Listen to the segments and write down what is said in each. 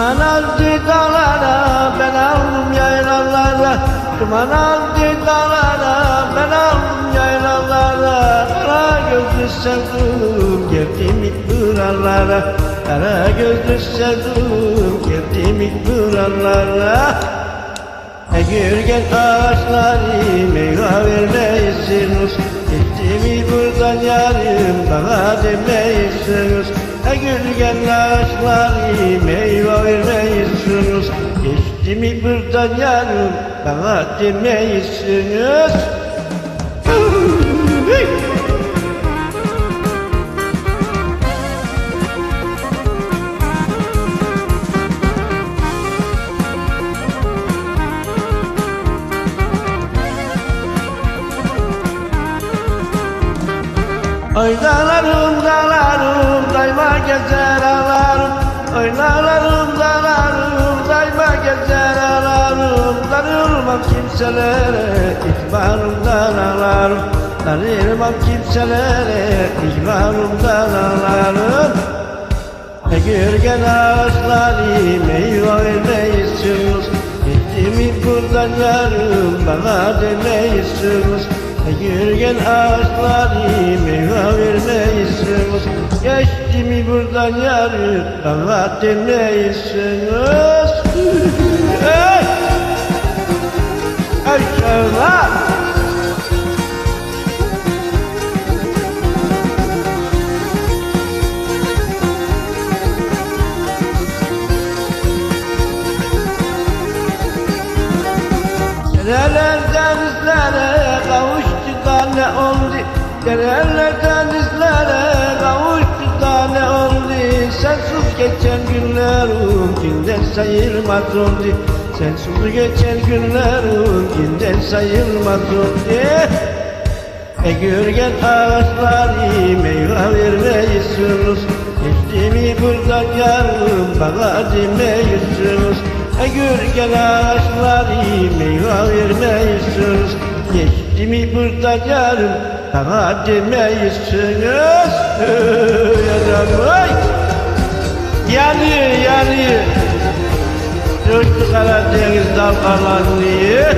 Duman aldı dağlara ben aldım yaylalara. Duman aldı dağlara ben aldım yaylalara. Kara gözlü sevdum geldim buralara. Kara gözlü sevdum geldim buralara. Gürgen ağaçları meyve vermeyirsiniz Gittimi buradan yarım bana demeyirsiniz Gürgen ağaçları meyve vermeyirsiniz Gittimi buradan yarım bana demeyirsiniz Oy dağlarım dağlarım dayma gezer ağlarım. Oy dağlarım dağlarım dayma gezer ağlarım. Darılmam kimselere ihbarımdan ağlarım. Darılmam kimselere ihbarımdan ağlarım. E gürgen ağaçları meyve vermeyirsiniz Gittimi buradan yarım bana demeyirsiniz E gürgen ağaçları meyve vermeyirsiniz Geçtimi buradan yarım bana demeyirsiniz oldu Dereler denizlere kavuştu da ne oldu Sensiz geçen günlerim günden sayılmaz oldu. Sensiz geçen günlerim günden sayılmaz oldu. E gürgen ağaçları meyve vermeyirsiniz Geçtiğimi buradan yarım bana demeyirsiniz E gürgen ağaçları meyve vermeyirsiniz Geçtiğimi buradan yarım bana demeyirsiniz Yanıyor vay Yanıyor yanıyor. Coştu Karadeniz dalgalanıyor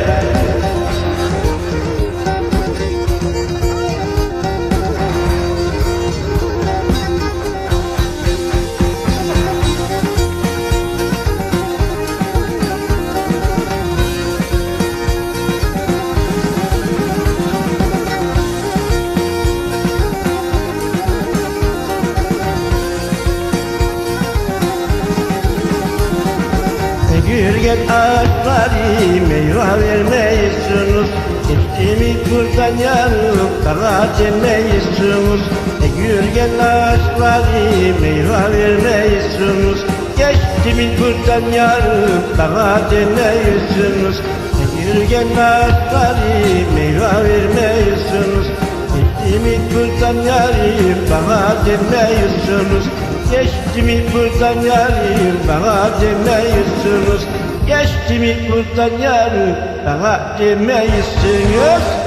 Gürgen ağaçları meyve vermeyirsiniz Geçtiğimi buradan yarım kara demeyirsiniz E gürgen ağaçları meyve vermeyirsiniz Geçtiğimi buradan yarım kara demeyirsiniz E gürgen ağaçları meyve vermeyirsiniz Geçtiğimi buradan yarım bana demeyirsiniz Geçtimi buradan yarım bana demeyirsiniz Geçtimi buradan yarım bana demeyirsiniz